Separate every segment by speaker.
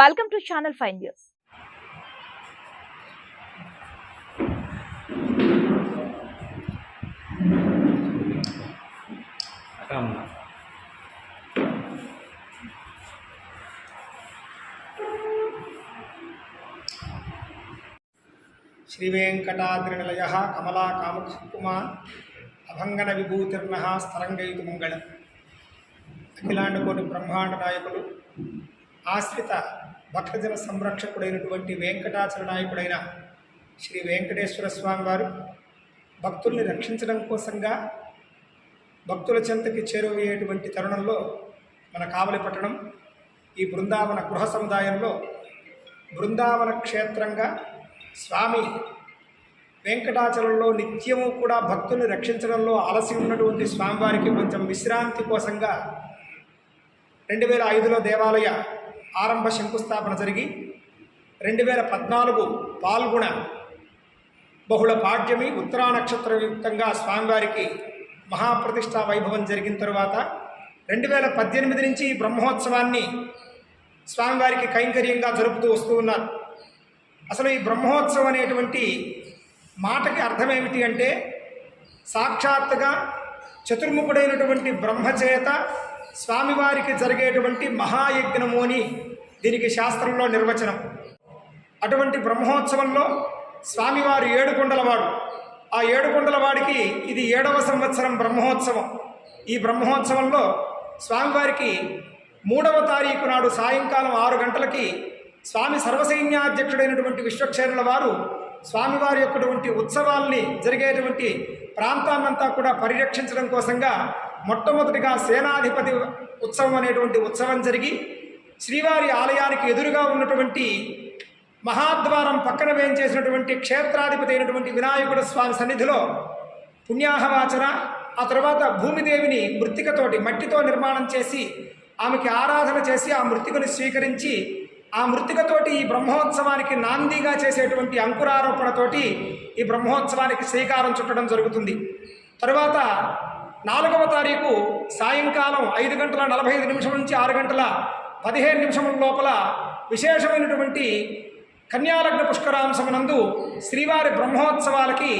Speaker 1: Welcome to channel five news
Speaker 2: అక్కడ ఉన్నా
Speaker 3: శ్రీవేంకటాద్రినిలయ కమలాకాముకుమా అభంగన విభూతిర్న స్తరంగైతు మంగళ. అఖిలాండకోటి బ్రహ్మాండ నాయకులు ఆశ్రిత భక్తజన సంరక్షకుడైనటువంటి వెంకటాచల నాయకుడైన శ్రీ వెంకటేశ్వర స్వామి వారు భక్తుల్ని రక్షించడం కోసంగా భక్తుల చెంతకి చేరువయ్యేటువంటి తరుణంలో మన కావలి పట్టణం ఈ బృందావన గృహ సముదాయంలో బృందావన క్షేత్రంగా స్వామి వెంకటాచలంలో నిత్యము కూడా భక్తుల్ని రక్షించడంలో అలసి ఉన్నటువంటి స్వామివారికి కొంచెం విశ్రాంతి కోసంగా రెండు వేల ఐదులో దేవాలయ ఆరంభ శంకుస్థాపన జరిగి రెండు వేల పద్నాలుగు పాల్గొన బహుళ పాడ్యమి ఉత్తరా నక్షత్రయుక్తంగా స్వామివారికి మహాప్రతిష్టా వైభవం జరిగిన తరువాత రెండు వేల పద్దెనిమిది నుంచి ఈ బ్రహ్మోత్సవాన్ని స్వామివారికి కైంకర్యంగా జరుపుతూ వస్తూ ఉన్నారు. అసలు ఈ బ్రహ్మోత్సవం అనేటువంటి మాటకి అర్థం ఏమిటి అంటే సాక్షాత్తుగా చతుర్ముఖుడైనటువంటి బ్రహ్మచేత స్వామివారికి జరిగేటువంటి మహాయజ్ఞము అని దీనికి శాస్త్రంలో నిర్వచనం. అటువంటి బ్రహ్మోత్సవంలో స్వామివారు ఏడుకొండలవాడు ఆ ఏడుకొండలవాడికి ఇది ఏడవ సంవత్సరం బ్రహ్మోత్సవం. ఈ బ్రహ్మోత్సవంలో స్వామివారికి మూడవ తారీఖు నాడు సాయంకాలం ఆరు గంటలకి స్వామి సర్వసైన్యాధ్యక్షుడైనటువంటి విశ్వక్షేణుల వారు స్వామివారి యొక్కటువంటి ఉత్సవాల్ని జరిగేటువంటి ప్రాంతాన్నంతా కూడా పరిరక్షించడం కోసంగా మొట్టమొదటిగా సేనాధిపతి ఉత్సవం అనేటువంటి ఉత్సవం జరిగి శ్రీవారి ఆలయానికి ఎదురుగా ఉన్నటువంటి మహాద్వారం పక్కన వేయించేసినటువంటి క్షేత్రాధిపతి అయినటువంటి వినాయకుడు స్వామి సన్నిధిలో పుణ్యాహవాచన ఆ తర్వాత భూమిదేవిని మృత్తికతోటి మట్టితో నిర్మాణం చేసి ఆమెకి ఆరాధన చేసి ఆ మృతికను స్వీకరించి ఆ మృతికతోటి ఈ బ్రహ్మోత్సవానికి నాందిగా చేసేటువంటి అంకురారోపణతోటి ఈ బ్రహ్మోత్సవానికి శ్రీకారం చుట్టడం జరుగుతుంది. తరువాత నాలుగవ తారీఖు సాయంకాలం ఐదు గంటల నలభై ఐదు నిమిషం నుంచి ఆరు గంటల పదిహేను నిమిషముల లోపల విశేషమైనటువంటి కన్యాలగ్న పుష్కరాంశమునందు శ్రీవారి బ్రహ్మోత్సవాలకి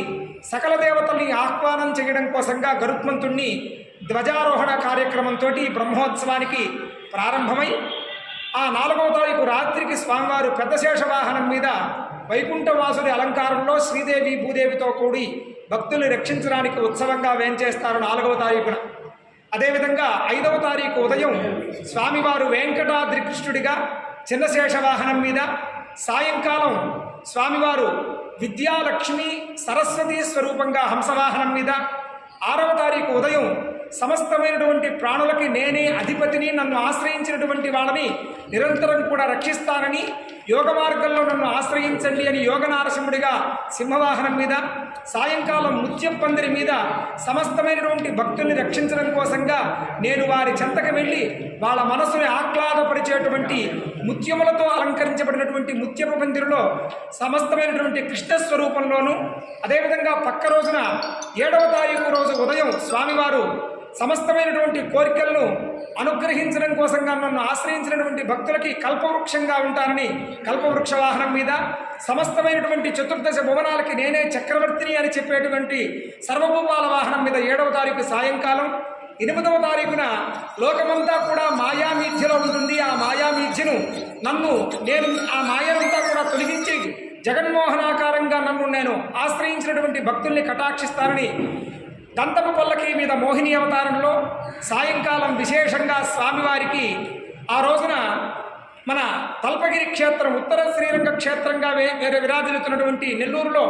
Speaker 3: సకల దేవతల్ని ఆహ్వానం చేయడం కోసంగా గరుత్మంతుణ్ణి ధ్వజారోహణ కార్యక్రమంతో ఈ బ్రహ్మోత్సవానికి ప్రారంభమై ఆ నాలుగవ తారీఖు రాత్రికి స్వామివారు పెద్దశేష వాహనం మీద వైకుంఠవాసుడి అలంకారంలో శ్రీదేవి భూదేవితో కూడి భక్తుల్ని రక్షించడానికి ఉత్సవంగా వేంచేస్తారు నాలుగవ తారీఖున. అదేవిధంగా ఐదవ తారీఖు ఉదయం స్వామివారు వెంకటాద్రి కృష్ణుడిగా చిన్నశేష వాహనం మీద సాయంకాలం స్వామివారు విద్యాలక్ష్మి సరస్వతి స్వరూపంగా హంసవాహనం మీద ఆరవ తారీఖు ఉదయం సమస్తమైనటువంటి ప్రాణులకి నేనే అధిపతిని నన్ను ఆశ్రయించినటువంటి వాళ్ళని నిరంతరం కూడా రక్షిస్తానని యోగ మార్గంలో నన్ను ఆశ్రయించండి అని యోగ నారసింహుడిగా సింహవాహనం మీద సాయంకాలం ముత్యం పందిరి మీద సమస్తమైనటువంటి భక్తుల్ని రక్షించడం కోసంగా నేను వారి చెంతకు వెళ్ళి వాళ్ళ మనసుని ఆహ్లాదపరిచేటువంటి ముత్యములతో అలంకరించబడినటువంటి ముత్యపు పందిరిలో సమస్తమైనటువంటి కృష్ణ స్వరూపంలోను అదేవిధంగా పక్క రోజున ఏడవ తారీఖు రోజు ఉదయం స్వామివారు సమస్తమైనటువంటి కోరికలను అనుగ్రహించడం కోసంగా నన్ను ఆశ్రయించినటువంటి భక్తులకి కల్పవృక్షంగా ఉంటానని కల్పవృక్ష వాహనం మీద సమస్తమైనటువంటి చతుర్దశ భువనాలకి నేనే చక్రవర్తిని అని చెప్పేటువంటి సర్వభూపాల వాహనం మీద ఏడవ తారీఖు సాయంకాలం ఎనిమిదవ తారీఖున లోకమంతా కూడా మాయామీధ్యలో ఉంటుంది. ఆ మాయామీధ్యను నన్ను నేను ఆ మాయనంతా కూడా తొలగించి జగన్మోహనాకారంగా నన్ను నేను ఆశ్రయించినటువంటి భక్తుల్ని కటాక్షిస్తానని దంతపు పల్లకి మీద మోహిని అవతారంలో సాయంకాలం విశేషంగా స్వామివారికి ఆ రోజున మన తల్పగిరి క్షేత్రం ఉత్తర శ్రీరంగ క్షేత్రంగా వేరే విరాజిల్లుతున్నటువంటి నెల్లూరులో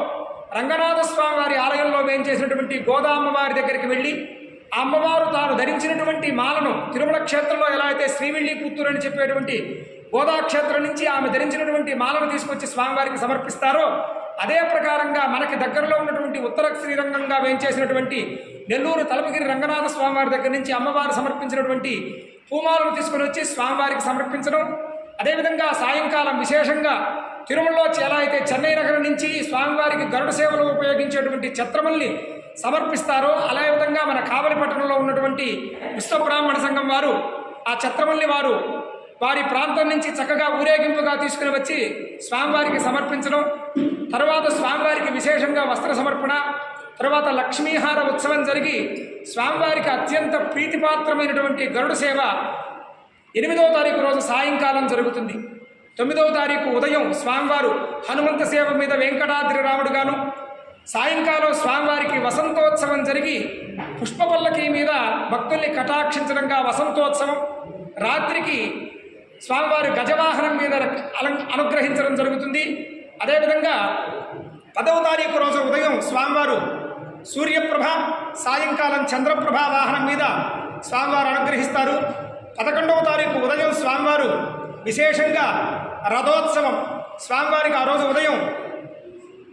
Speaker 3: రంగనాథ స్వామి వారి ఆలయంలో వేయించేసినటువంటి గోదామ్మవారి దగ్గరికి వెళ్ళి ఆ అమ్మవారు తాను ధరించినటువంటి మాలను తిరుమల క్షేత్రంలో ఎలా అయితే శ్రీవిళ్ళి కూతురు అని చెప్పేటువంటి గోదా క్షేత్రం నుంచి ఆమె ధరించినటువంటి మాలను తీసుకొచ్చి స్వామివారికి సమర్పిస్తారో అదే ప్రకారంగా మనకి దగ్గరలో ఉన్నటువంటి ఉత్తర శ్రీరంగంగా వేయించేసినటువంటి నెల్లూరు తలపగిరి రంగనాథ స్వామివారి దగ్గర నుంచి అమ్మవారు సమర్పించినటువంటి పూమాలను తీసుకొని వచ్చి స్వామివారికి సమర్పించడం. అదేవిధంగా సాయంకాలం విశేషంగా తిరుమలలో ఎలా అయితే చెన్నై నగరం నుంచి స్వామివారికి గరుడ సేవలో ఉపయోగించేటువంటి ఛత్రముల్ని సమర్పిస్తారో అలా విధంగా మన కావలి పట్టణంలో ఉన్నటువంటి విశ్వబ్రాహ్మణ సంఘం వారు ఆ ఛత్రముల్ని వారు వారి ప్రాంతం నుంచి చక్కగా ఊరేగింపుగా తీసుకుని వచ్చి స్వామివారికి సమర్పించడం. తర్వాత స్వామివారికి విశేషంగా వస్త్ర సమర్పణ తర్వాత లక్ష్మీహార ఉత్సవం జరిగి స్వామివారికి అత్యంత ప్రీతిపాత్రమైనటువంటి గరుడ సేవ ఎనిమిదవ తారీఖు రోజు సాయంకాలం జరుగుతుంది. తొమ్మిదవ తారీఖు ఉదయం స్వామివారు హనుమంత సేవ మీద వెంకటాద్రి రాముడుగాను సాయంకాలం స్వామివారికి వసంతోత్సవం జరిగి పుష్పపల్లకి మీద భక్తుల్ని కటాక్షించడంగా వసంతోత్సవం రాత్రికి స్వామివారి గజవాహనం మీద అలం- అనుగ్రహించడం జరుగుతుంది. అదేవిధంగా పదవ తారీఖు రోజు ఉదయం స్వామివారు సూర్యప్రభ సాయంకాలం చంద్రప్రభ వాహనం మీద స్వామివారు అనుగ్రహిస్తారు. పదకొండవ తారీఖు ఉదయం స్వామివారు విశేషంగా రథోత్సవం. స్వామివారికి ఆ రోజు ఉదయం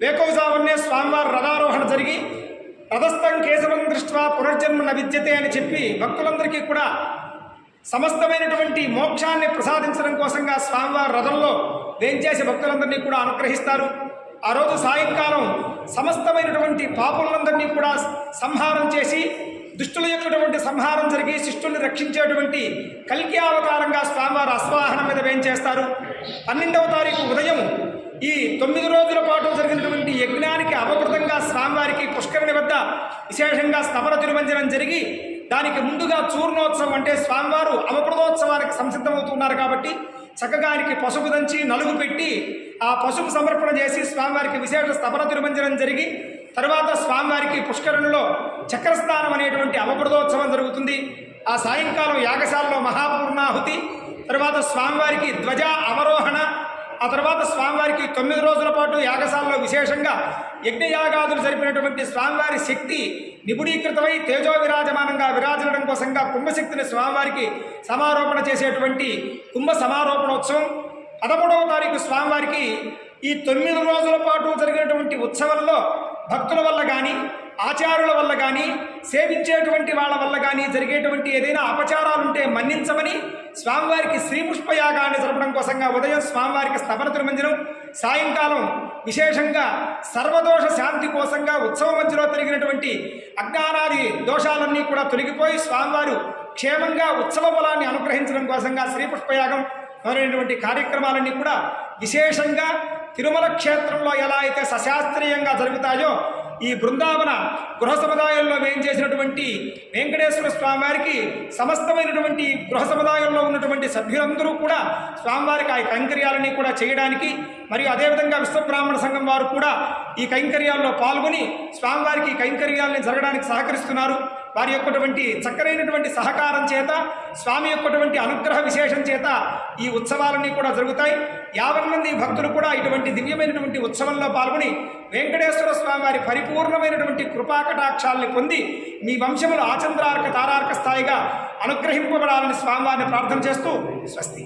Speaker 3: వేకోజావన్నే స్వామివారి రథారోహణ జరిగి రథస్థం కేశవం దృష్ట్యా పునర్జన్మ న విద్యతే అని చెప్పి భక్తులందరికీ కూడా సమస్తమైనటువంటి మోక్షాన్ని ప్రసాదించడం కోసంగా స్వామివారి రథంలో వేంచేసి భక్తులందరినీ కూడా అనుగ్రహిస్తారు? ఆ రోజు సాయంకాలం సమస్తమైనటువంటి పాపులందరినీ కూడా సంహారం చేసి దుష్టుల యొక్కటువంటి సంహారం జరిగి శిష్టుల్ని రక్షించేటువంటి కల్కి అవతారంగా స్వామివారు అశ్వాహనం మీద వేయించేస్తారు పన్నెండవ తారీఖు ఉదయం ఈ తొమ్మిది రోజుల పాటు జరిగినటువంటి యజ్ఞానికి అవకృతంగా స్వామివారికి పుష్కరిణి వద్ద విశేషంగా స్తమర తిరుమంజనం జరిగి దానికి ముందుగా చూర్ణోత్సవం అంటే స్వామివారు అవకృతోత్సవానికి సంసిద్ధమవుతున్నారు కాబట్టి చక్కగా ఆయనకి పసుపు దంచి నలుగు పెట్టి ఆ పసుపు సమర్పణ చేసి స్వామివారికి విశేష స్తమర తిరుమంజనం జరిగి తర్వాత స్వామివారికి పుష్కరంలో చక్రస్నానం అనేటువంటి అవబృదోత్సవం జరుగుతుంది. ఆ సాయంకాలం యాగశాలలో మహాపూర్ణాహుతి తర్వాత స్వామివారికి ధ్వజ అవరోహణ ఆ తర్వాత స్వామివారికి తొమ్మిది రోజుల పాటు యాగశాలలో విశేషంగా యజ్ఞయాగాదులు జరిపినటువంటి స్వామివారి శక్తి నిపుణీకృతమై తేజో విరాజమానంగా విరాజనడం కోసంగా కుంభశక్తిని స్వామివారికి సమారోపణ చేసేటువంటి కుంభ సమారోపణోత్సవం. పదమూడవ తారీఖు స్వామివారికి ఈ తొమ్మిది రోజుల పాటు జరిగినటువంటి ఉత్సవంలో భక్తుల వల్ల కానీ ఆచారుల వల్ల కానీ సేవించేటువంటి వాళ్ళ వల్ల కానీ జరిగేటువంటి ఏదైనా అపచారాలుంటే మన్నించమని స్వామివారికి శ్రీ పుష్పయాగాన్ని జరపడం కోసంగా ఉదయం స్వామివారికి స్థపన తిరుమంజనం సాయంకాలం విశేషంగా సర్వదోష శాంతి కోసంగా ఉత్సవ మధ్యలో తిరిగినటువంటి అజ్ఞానాది దోషాలన్నీ కూడా తొలగిపోయి స్వామివారు క్షేమంగా ఉత్సవ బలాన్ని అనుగ్రహించడం కోసంగా శ్రీ పుష్పయాగం మొదలైనటువంటి కార్యక్రమాలన్నీ కూడా విశేషంగా తిరుమల క్షేత్రంలో ఎలా అయితే సశాస్త్రీయంగా జరుగుతాయో ఈ బృందావన గృహ సముదాయంలో వేయం చేసినటువంటి వెంకటేశ్వర స్వామివారికి సమస్తమైనటువంటి గృహ సముదాయంలో ఉన్నటువంటి సభ్యులందరూ కూడా స్వామివారికి ఆ కైంకర్యాలని కూడా చేయడానికి మరియు అదేవిధంగా విశ్వబ్రాహ్మణ సంఘం వారు కూడా ఈ కైంకర్యాల్లో పాల్గొని స్వామివారికి ఈ కైంకర్యాలని జరగడానికి సహకరిస్తున్నారు. వారి యొక్కటువంటి చక్కనైనటువంటి సహకారం చేత స్వామి యొక్కటువంటి అనుగ్రహ విశేషం చేత ఈ ఉత్సవాలన్నీ కూడా జరుగుతాయి. యావన్ మంది భక్తులు కూడా ఇటువంటి దివ్యమైనటువంటి ఉత్సవంలో పాల్గొని వెంకటేశ్వర స్వామి వారి పరిపూర్ణమైనటువంటి కృపాకటాక్షాల్ని పొంది మీ వంశములు ఆచంద్రార్క తారార్క స్థాయిగా అనుగ్రహింపబడాలని స్వామివారిని ప్రార్థన చేస్తూ స్వస్తి.